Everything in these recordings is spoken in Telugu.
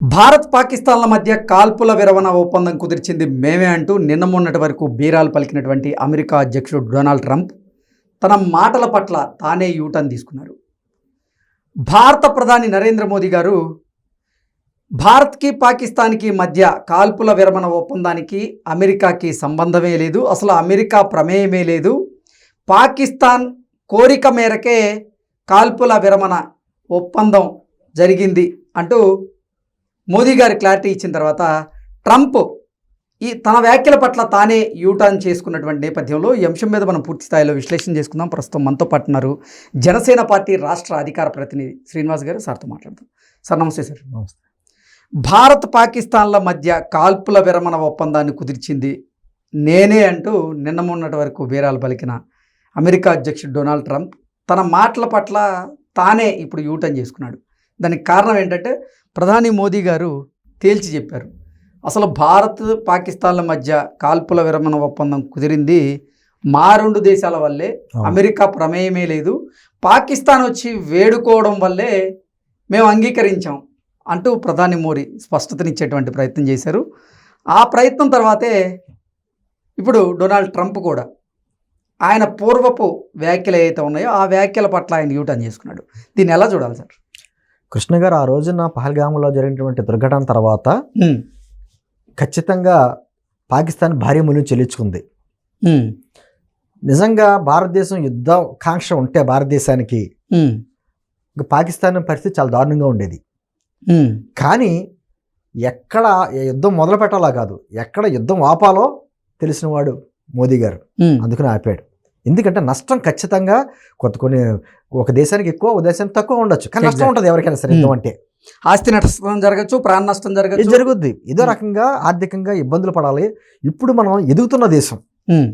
భారత్ పాకిస్తాన్ల మధ్య కాల్పుల విరమణ ఒప్పందం కుదిర్చింది మేమే అంటూ నిన్న మొన్నటి వరకు బీరాలు పలికినటువంటి అమెరికా అధ్యక్షుడు డొనాల్డ్ ట్రంప్ తన మాటల పట్ల తానే యూటర్న్ తీసుకున్నారు. భారత ప్రధాని నరేంద్ర మోదీ గారు భారత్కి పాకిస్తాన్కి మధ్య కాల్పుల విరమణ ఒప్పందానికి అమెరికాకి సంబంధమే లేదు అసలు అమెరికా ప్రమేయమే లేదు. పాకిస్తాన్ కోరిక మేరకే కాల్పుల విరమణ ఒప్పందం జరిగింది అంటూ మోదీ గారి క్లారిటీ ఇచ్చిన తర్వాత ట్రంప్ ఈ తన వ్యాఖ్యల పట్ల తానే యూటర్న్ చేసుకున్నటువంటి నేపథ్యంలో ఈ అంశం మీద మనం పూర్తి స్థాయిలో విశ్లేషణ చేసుకుందాం. ప్రస్తుతం మనతో పట్టున్నారు జనసేన పార్టీ రాష్ట్ర అధికార ప్రతినిధి శ్రీనివాస్ గారు. సార్తో మాట్లాడతాం సార్ నమస్తే సార్. నమస్తే. భారత్ పాకిస్తాన్ల మధ్య కాల్పుల విరమణ ఒప్పందాన్ని కుదిర్చింది నేనే అంటూ నిన్న మొన్నటి వరకు బీరాలు పలికిన అమెరికా అధ్యక్షుడు డొనాల్డ్ ట్రంప్ తన మాటల పట్ల తానే ఇప్పుడు యూటర్న్ చేసుకున్నాడు. దానికి కారణం ఏంటంటే ప్రధాని మోదీ గారు తేల్చి చెప్పారు. అసలు భారత్ పాకిస్తాన్ల మధ్య కాల్పుల విరమణ ఒప్పందం కుదిరింది మా రెండు దేశాల వల్లే. అమెరికా ప్రమేయమే లేదు పాకిస్తాన్ వచ్చి వేడుకోవడం వల్లే మేము అంగీకరించాం అంటూ ప్రధాని మోడీ స్పష్టతనిచ్చేటువంటి ప్రయత్నం చేశారు. ఆ ప్రయత్నం తర్వాతే ఇప్పుడు డొనాల్డ్ ట్రంప్ కూడా ఆయన పూర్వపు వ్యాఖ్యలు ఏవైతే ఉన్నాయో ఆ వ్యాఖ్యల పట్ల ఆయన యూటర్న్ చేసుకున్నాడు. దీన్ని ఎలా చూడాలి సార్? కృష్ణ గారు ఆ రోజున పహల్గామ్లో జరిగినటువంటి దుర్ఘటన తర్వాత ఖచ్చితంగా పాకిస్తాన్ భారీ మూల్యం చెల్లించుకుంది. నిజంగా భారతదేశం యుద్ధ కాంక్ష ఉంటే భారతదేశానికి పాకిస్తాన్ పరిస్థితి చాలా దారుణంగా ఉండేది. కానీ ఎక్కడ యుద్ధం మొదలు పెట్టాలా కాదు ఎక్కడ యుద్ధం ఆపాలో తెలిసినవాడు మోదీ గారు. అందుకని ఆపాడు. ఎందుకంటే నష్టం ఖచ్చితంగా కొంత కొన్ని ఒక దేశానికి ఎక్కువ ఒక దేశానికి తక్కువ ఉండొచ్చు. కానీ నష్టం. ఉంటుంది ఎవరికైనా సరే యుద్ధం అంటే. ఆస్తి నష్టం జరగచ్చు ప్రాణ నష్టం జరగచ్చు. జరుగుద్ది. ఇదో Hmm. రకంగా ఆర్థికంగా ఇబ్బందులు పడాలి. ఇప్పుడు మనం ఎదుగుతున్న దేశం. ఉమ్,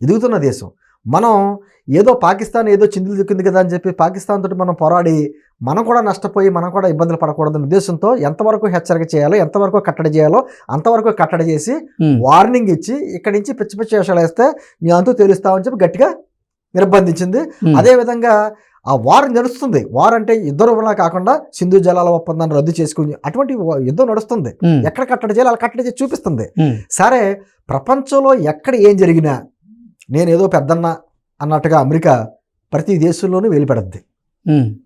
ఎదుగుతున్న దేశం. మనం ఏదో పాకిస్తాన్ ఏదో చిందులు దిక్కింది కదా అని చెప్పి పాకిస్తాన్ తోటి మనం పోరాడి మనం కూడా నష్టపోయి మనం కూడా ఇబ్బందులు పడకూడదన్న ఉద్దేశంతో ఎంతవరకు హెచ్చరిక చేయాలో ఎంతవరకు కట్టడి చేయాలో అంతవరకు కట్టడి చేసి వార్నింగ్ ఇచ్చి ఇక్కడి నుంచి పిచ్చి పిచ్చి వేషాలు వేస్తే మీ అంతూ తెలుస్తామని చెప్పి గట్టిగా నిర్బంధించింది. అదేవిధంగా ఆ వార్ నడుస్తుంది. వార్ అంటే యుద్ధ రూపంలో కాకుండా సింధు జలాల ఒప్పందాన్ని రద్దు చేసుకుని అటువంటి యుద్ధం నడుస్తుంది. ఎక్కడ కట్టడి చేయాలి అలా కట్టడి చేసి చూపిస్తుంది. సరే ప్రపంచంలో ఎక్కడ ఏం జరిగినా నేను ఏదో పెద్దన్న అన్నట్టుగా అమెరికా ప్రతి దేశంలోనూ వెలిపెడద్ది.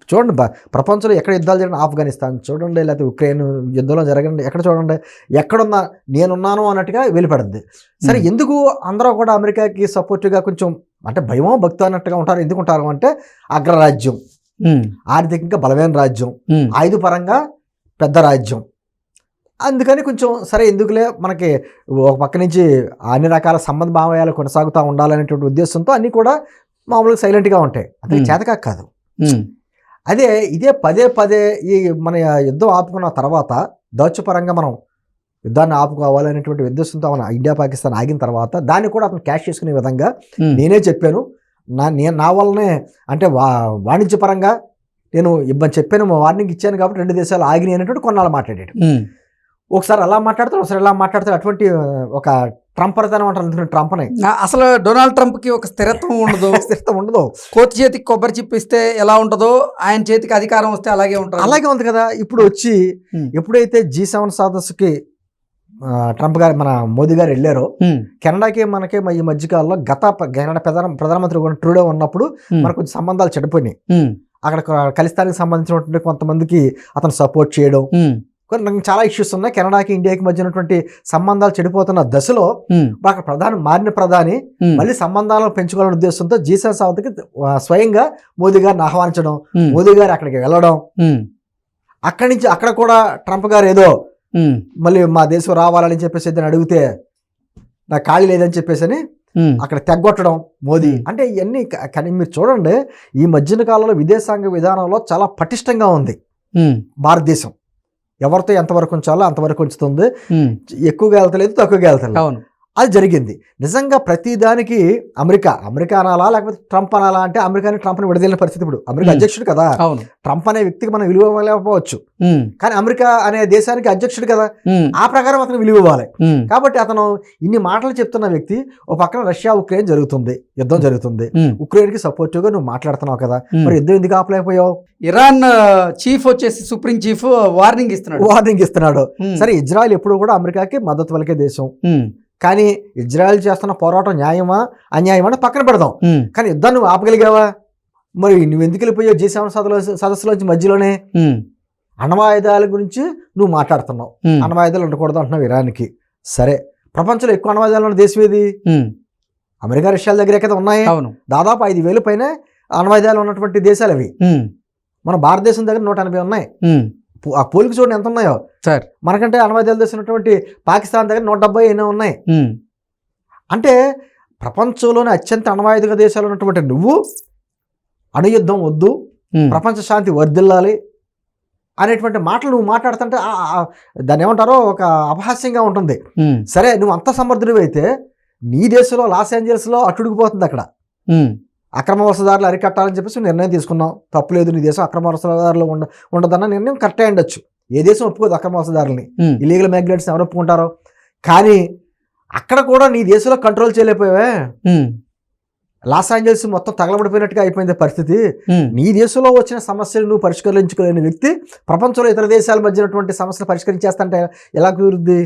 చూడండి ప్రపంచంలో ఎక్కడ యుద్ధాలు జరిగిన ఆఫ్ఘనిస్తాన్ చూడండి లేకపోతే ఉక్రెయిన్ యుద్ధంలో జరగండి ఎక్కడ చూడండి ఎక్కడున్నా నేనున్నాను అన్నట్టుగా వెలిపెడద్ది సరే. ఎందుకు అందరూ కూడా అమెరికాకి సపోర్టివ్గా కొంచెం అంటే భయమో భక్తి అన్నట్టుగా ఉంటారు ఎందుకు ఉంటారు అంటే అగ్రరాజ్యం. ఆర్థికంగా బలమైన రాజ్యం. ఆయుధపరంగా పెద్ద రాజ్యం. అందుకని కొంచెం సరే ఎందుకులే మనకి ఒక పక్క నుంచి అన్ని రకాల సంబంధ భావయాలు కొనసాగుతూ ఉండాలనేటువంటి ఉద్దేశంతో అన్నీ కూడా మామూలుగా సైలెంట్గా ఉంటాయి. అది. చేతకాక కాదు. అదే ఇదే పదే పదే ఈ మన యుద్ధం ఆపుకున్న తర్వాత దౌత్యపరంగా మనం యుద్ధాన్ని ఆపుకోవాలనేటువంటి ఉద్దేశంతో మన ఇండియా పాకిస్తాన్ ఆగిన తర్వాత దాన్ని కూడా అతను క్యాష్ చేసుకునే విధంగా నేనే చెప్పాను. నా నేను నా వల్లనే అంటే వా వాణిజ్యపరంగా నేను ఇబ్బంది చెప్పాను వార్నింగ్ ఇచ్చాను కాబట్టి రెండు దేశాలు ఆగినాయి అనేటువంటి కొన్నాళ్ళు మాట్లాడాడు. ఒకసారి అలా మాట్లాడతాడు ఒకసారి ఇలా మాట్లాడతాడు. అటువంటి ఒక ట్రంపర్తనం అంటారు ఎందుకంటే ట్రంప్ అని అసలు డొనాల్డ్ ట్రంప్కి ఒక స్థిరత్వం ఉండదు. స్థిరత్వం ఉండదు. కోతి చేతికి కొబ్బరి చిప్ ఇస్తే ఎలా ఉంటుందో ఆయన చేతికి అధికారం వస్తే అలాగే ఉంటారు. అలాగే ఉంది కదా. ఇప్పుడు వచ్చి ఎప్పుడైతే జీ సెవెన్ సదస్సుకి ట్రంప్ గారు మన మోదీ గారు వెళ్ళారో కెనడాకి మనకి ఈ మధ్యకాలంలో గత కెనడా ప్రధాన ప్రధానమంత్రి కూడా ట్రూడో ఉన్నప్పుడు మనకు కొంచెం సంబంధాలు చెడిపోయినాయి. అక్కడ క- ఖలిస్తానికి సంబంధించినటువంటి కొంతమందికి అతను సపోర్ట్ చేయడం కొన్ని నాకు చాలా ఇష్యూస్ ఉన్నాయి. కెనడాకి ఇండియాకి మధ్య ఉన్నటువంటి సంబంధాలు చెడిపోతున్న దశలో అక్కడ ప్రధాని మారిన ప్రధాని మళ్ళీ సంబంధాలను పెంచుకోవాలనే ఉద్దేశంతో జీసస్ సావత్కి స్వయంగా మోదీ గారిని ఆహ్వానించడం మోదీ గారు అక్కడికి వెళ్ళడం. అక్కడి నుంచి అక్కడ కూడా ట్రంప్ గారు ఏదో మళ్ళీ మా దేశం రావాలని చెప్పేసి ఏదైనా అడిగితే నాకు ఖాళీ లేదని చెప్పేసి అని అక్కడ తెగ్గొట్టడం మోదీ. అంటే ఇవన్నీ కానీ మీరు చూడండి ఈ మధ్యన కాలంలో విదేశాంగ విధానంలో చాలా పటిష్టంగా ఉంది భారతదేశం. ఎవరితో ఎంతవరకు ఉంచాలో అంతవరకు ఉంచుతుంది. ఎక్కువగా వెళ్తలేదు తక్కువగా వెళ్తలేదు. అవును. అది జరిగింది. నిజంగా ప్రతి దానికి అమెరికా అమెరికా అనాలా లేకపోతే ట్రంప్ అనాలా అంటే అమెరికాని ట్రంప్ని విడదీలిన పరిస్థితి ఇప్పుడు. అమెరికా. అధ్యక్షుడు కదా. ట్రంప్ అనే వ్యక్తికి మనం విలువ ఇవ్వలేకపోవచ్చు. కానీ అమెరికా అనే దేశానికి అధ్యక్షుడు కదా. ఆ ప్రకారం అతను విలువ ఇవ్వాలి. కాబట్టి అతను ఇన్ని మాటలు చెప్తున్న వ్యక్తి ఓ పక్కన రష్యా ఉక్రెయిన్ జరుగుతుంది. యుద్ధం జరుగుతుంది. ఉమ్, ఉక్రెయిన్కి సపోర్టివ్గా నువ్వు మాట్లాడుతున్నావు కదా. మరి యుద్ధం ఎందుకు ఆపలేకపోయావు? ఇరాన్ చీఫ్ వచ్చేసి సుప్రీం చీఫ్ వార్నింగ్ ఇస్తున్నాడు. వార్నింగ్ ఇస్తున్నాడు. సరే ఇజ్రాయెల్ ఎప్పుడు కూడా అమెరికాకి మద్దతు పలికే దేశం. కానీ ఇజ్రాయెల్ చేస్తున్న పోరాటం న్యాయమా? అన్యాయమా అని పక్కన పెడదాం. కానీ యుద్ధాన్ని నువ్వు ఆపగలిగావా? మరి నువ్వు ఎందుకు వెళ్ళిపోయావు జీ సెవెన్ సదస్సు సదస్సులోంచి మధ్యలోనే? అణ్వాయుధాల గురించి నువ్వు మాట్లాడుతున్నావు. అణ్వాయుధాలు ఉండకూడదు అంటున్నావు ఇరాన్కి. సరే. ప్రపంచంలో ఎక్కువ అణ్వాయుధాలు ఉన్న దేశం ఏది? అమెరికా రష్యాల దగ్గరే కదా ఉన్నాయి? అవును. దాదాపు ఐదు వేలు పైన అణ్వాయుధాలు ఉన్నటువంటి దేశాలు అవి. మన భారతదేశం దగ్గర నూట ఎనభై ఉన్నాయి. ఆ పోలిక చూడండి ఎంత ఉన్నాయో. సార్. మనకంటే అణ్వాయుధాలు దేశం ఉన్నటువంటి పాకిస్తాన్ దగ్గర నూట డెబ్బై ఎన్నో ఉన్నాయి. అంటే ప్రపంచంలోనే అత్యంత అణ్వాయుధ దేశాలు ఉన్నటువంటి నువ్వు అణుయుద్ధం వద్దు ప్రపంచ శాంతి వర్ధిల్లాలి అనేటువంటి మాటలు నువ్వు మాట్లాడుతుంటే దాన్ని ఏమంటారో ఒక అపహాస్యంగా ఉంటుంది. సరే నువ్వు అంత సమర్థుడివి అయితే నీ దేశంలో లాస్ ఏంజల్స్లో అట్టుడికిపోతుంది అక్కడ. అక్రమ వలసదారులు అరికట్టాలని చెప్పేసి నిర్ణయం తీసుకున్నావు తప్పులేదు నీ దేశం అక్రమ వలసదారులు ఉండ ఉండదన్న నిర్ణయం కరెక్టే ఉండొచ్చు. ఏ దేశం ఒప్పుకోదు అక్రమ వలసదారులని ఇలీగల్ మైగ్రెంట్స్ ఎవరు ఒప్పుకుంటారో? కానీ అక్కడ కూడా నీ దేశంలో కంట్రోల్ చేయలేకపోయావే. లాస్ ఏంజల్స్ మొత్తం తగలబడిపోయినట్టుగా అయిపోయింది పరిస్థితి. నీ దేశంలో వచ్చిన సమస్యలు నువ్వు పరిష్కరించుకోలేని వ్యక్తి ప్రపంచంలో ఇతర దేశాల మధ్య ఉన్నటువంటి సమస్యలు పరిష్కరించేస్తంటే ఎలా కుదురుద్ది?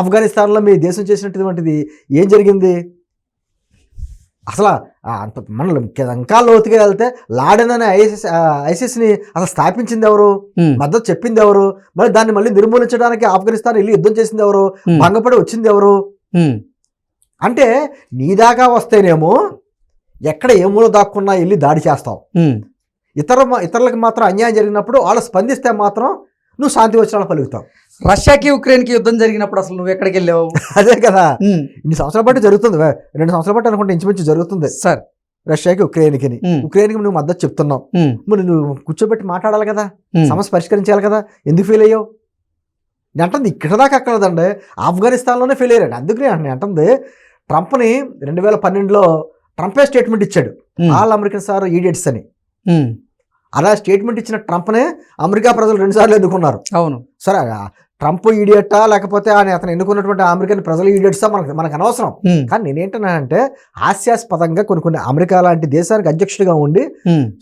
ఆఫ్ఘనిస్తాన్లో మీ దేశం చేసినటువంటిది ఏం జరిగింది? అసలు అంత మనం ఇంకా లోతుగా వెళ్తే లాడెన్ అనే ఐఎస్ఎస్ ఐసిస్ని అసలు స్థాపించింది ఎవరు? మద్దతు చెప్పింది ఎవరు? మరి దాన్ని మళ్ళీ నిర్మూలించడానికి ఆఫ్ఘనిస్తాన్ వెళ్ళి యుద్ధం చేసింది ఎవరు? భంగపడి వచ్చింది ఎవరు? అంటే నీ దాకా వస్తేనేమో ఎక్కడ ఏ మూల దాక్కున్నా వెళ్ళి దాడి చేస్తావు. ఇతర ఇతరులకు మాత్రం అన్యాయం జరిగినప్పుడు వాళ్ళు స్పందిస్తే మాత్రం నువ్వు శాంతి వచనాలు పలుకుతావు. రష్యాకి ఉక్రెయిన్కి యుద్ధం జరిగినప్పుడు అసలు నువ్వు ఎక్కడికి వెళ్ళావు? అదే కదా. ఇన్ని సంవత్సరాల బట్టి జరుగుతుంది. రెండు సంవత్సరాల బట్టి అనుకుంటే ఇంచుమించు జరుగుతుంది. సార్. రష్యాకి ఉక్రెయిన్కి ఉక్రెయిన్కి నువ్వు మద్దతు చెప్తున్నావు. మరి నువ్వు కూర్చోబెట్టి మాట్లాడాలి కదా. సమస్య పరిష్కరించాలి కదా. ఎందుకు ఫెయిల్ అయ్యావు? నేను అంటుంది ఇక్కడ దాకా అక్కడదండి ఆఫ్ఘనిస్తాన్లోనే ఫెయిల్ అయ్యాడు. అందుకనే నేను అంటుంది ట్రంప్ని రెండు వేల పన్నెండులో ట్రంపే స్టేట్మెంట్ ఇచ్చాడు. ఆల్ అమెరికన్ సార్ ఈడియట్స్ అని. అలా స్టేట్మెంట్ ఇచ్చిన ట్రంప్నే అమెరికా ప్రజలు రెండుసార్లు ఎన్నుకున్నారు. అవును. సరే ట్రంప్ ఈడియట్టా లేకపోతే ఆయన అతను ఎన్నుకున్నటువంటి అమెరికన్ ప్రజలు ఈడియట్సా మనకు మనకు అనవసరం. కానీ నేనేంటన్నానంటే హాస్యాస్పదంగా కొన్ని కొన్ని అమెరికా లాంటి దేశానికి అధ్యక్షుడిగా ఉండి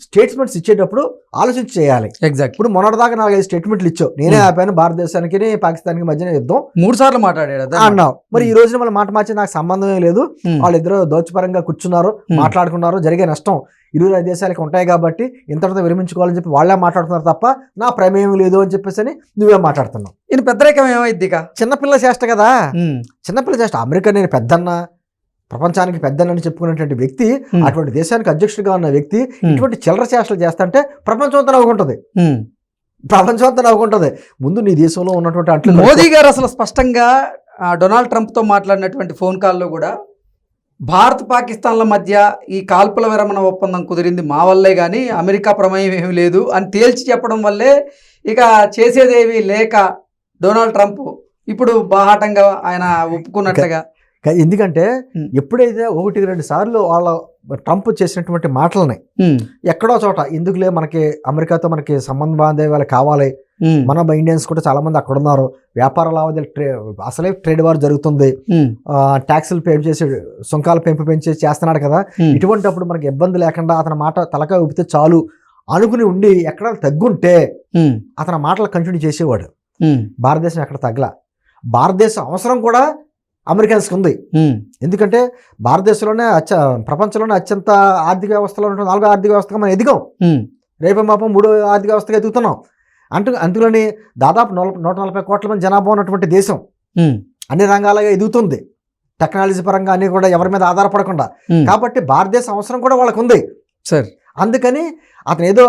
స్టేట్మెంట్స్ ఇచ్చేటప్పుడు ఆలోచించి చేయాలి. ఎగ్జాక్ట్ ఇప్పుడు మొన్నటిదాకా నాలుగైదు స్టేట్మెంట్లు ఇచ్చావు. నేనే. ఆపాను భారతదేశానికి పాకిస్తాన్కి మధ్యన యుద్ధం. మూడు సార్లు మాట్లాడాడు అన్నావు. మరి ఈ. రోజున మళ్ళీ మాట మార్చి నాకు సంబంధమే లేదు. వాళ్ళిద్దరూ దోచపరంగా కూర్చున్నారు మాట్లాడుకున్నారు జరిగే నష్టం ఇరు దేశాలకి ఉంటాయి కాబట్టి ఇంతటితో విరమించుకోవాలని చెప్పి వాళ్ళే మాట్లాడుతున్నారు తప్ప నా ప్రమేయం లేదు అని చెప్పేసి అని నువ్వే మాట్లాడుతున్నావు ఈయన పెద్దరికం ఏమైద్ది ఇక చిన్నపిల్ల చేష్ట కదా. చిన్నపిల్ల చేష్ట. అమెరికా నేను పెద్దన్న ప్రపంచానికి పెద్దన్న అని చెప్పుకునేటువంటి వ్యక్తి అటువంటి దేశానికి అధ్యక్షుడిగా ఉన్న వ్యక్తి ఇటువంటి చిల్లర చేష్టలు చేస్తుంటే ప్రపంచం అంతా నవ్వుకుంటుంది. ప్రపంచం అంతా నవ్వుకుంటుంది. ముందు నీ దేశంలో ఉన్నటువంటి అట్లు మోదీ గారు అసలు స్పష్టంగా డొనాల్డ్ ట్రంప్తో మాట్లాడినటువంటి ఫోన్ కాల్లో కూడా భారత్ పాకిస్తాన్ల మధ్య ఈ కాల్పుల విరమణ ఒప్పందం కుదిరింది మా వల్లే కానీ అమెరికా ప్రమేయం ఏమీ లేదు అని తేల్చి చెప్పడం వల్లే ఇక చేసేదేవి లేక డొనాల్డ్ ట్రంప్ ఇప్పుడు బాహాటంగా ఆయన ఒప్పుకున్నట్లుగా. ఎందుకంటే. ఎప్పుడైతే ఒకటి రెండు సార్లు వాళ్ళ ట్రంప్ చేసినటువంటి మాటలని ఎక్కడో చోట ఎందుకులే మనకి అమెరికాతో మనకి సంబంధ బాంధవ్యాలు కావాలి. మన ఇండియన్స్ కూడా చాలా మంది అక్కడ ఉన్నారు. వ్యాపార లావాదేవీలు ట్రే అసలే ట్రేడ్ వార్ జరుగుతుంది. ట్యాక్సులు పే చేసి సుంకాలు పెంపు పెంచి చేస్తున్నాడు కదా. ఇటువంటిప్పుడు మనకి ఇబ్బంది లేకుండా అతని మాట తలకాయ ఊపితే చాలు. అనుకుని ఉండి ఎక్కడ తగ్గుంటే అతని మాటలు కంటిన్యూ చేసేవాడు. భారతదేశం ఎక్కడ తగ్గల. భారతదేశం అవసరం కూడా అమెరికన్స్కి ఉంది. ఎందుకంటే భారతదేశంలోనే అత్య ప్రపంచంలోనే అత్యంత ఆర్థిక వ్యవస్థలో ఉంటుంది నాలుగో ఆర్థిక వ్యవస్థగా మనం ఎదిగాం. రేపు మాపం మూడో ఆర్థిక వ్యవస్థగా ఎదుగుతున్నాం. అంటూ అందులోని దాదాపు నూట నూట నలభై కోట్ల మంది జనాభా ఉన్నటువంటి దేశం అన్ని రంగాలుగా ఎదుగుతుంది. టెక్నాలజీ పరంగా అన్ని కూడా ఎవరి మీద ఆధారపడకుండా. కాబట్టి భారతదేశం అవసరం కూడా వాళ్ళకు ఉంది సార్ అందుకని అతను ఏదో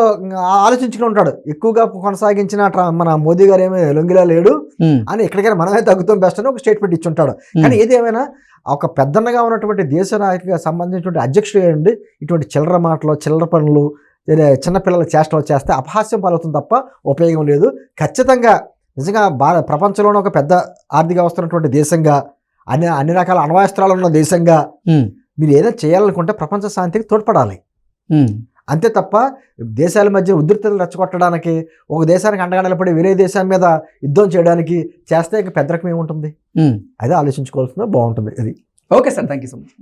ఆలోచించుకుని ఉంటాడు. ఎక్కువగా కొనసాగించిన మన మోదీ గారు ఏమీ లొంగిలా లేడు అని ఎక్కడికైనా మనమే తగ్గుతాం బెస్ట్ అని ఒక స్టేట్మెంట్ ఇచ్చి ఉంటాడు. కానీ ఏదేమైనా ఒక పెద్దన్నగా ఉన్నటువంటి దేశ నాయకుగా సంబంధించినటువంటి అధ్యక్షుడు ఏంటి ఇటువంటి చిల్లర మాటలు చిల్లర పనులు చిన్నపిల్లల చేష్టలు చేస్తే అపహాస్యం పాలవుతుంది తప్ప ఉపయోగం లేదు. ఖచ్చితంగా నిజంగా భారత ప్రపంచంలోనే ఒక పెద్ద ఆర్థిక వ్యవస్థ ఉన్నటువంటి దేశంగా అన్ని అన్ని రకాల అణ్వాస్త్రాలు ఉన్న దేశంగా మీరు ఏదైనా చేయాలనుకుంటే ప్రపంచ శాంతికి తోడ్పడాలి. అంతే తప్ప దేశాల మధ్య ఉద్రిక్తలు రెచ్చగొట్టడానికి ఒక దేశానికి అండగా నిలబడి వేరే దేశం మీద యుద్ధం చేయడానికి చేస్తే ఇంకా పెద్ద రకం ఏముంటుంది. అదే ఆలోచించుకోవాల్సిందో బాగుంటుంది ఇది okay sir thank you so much.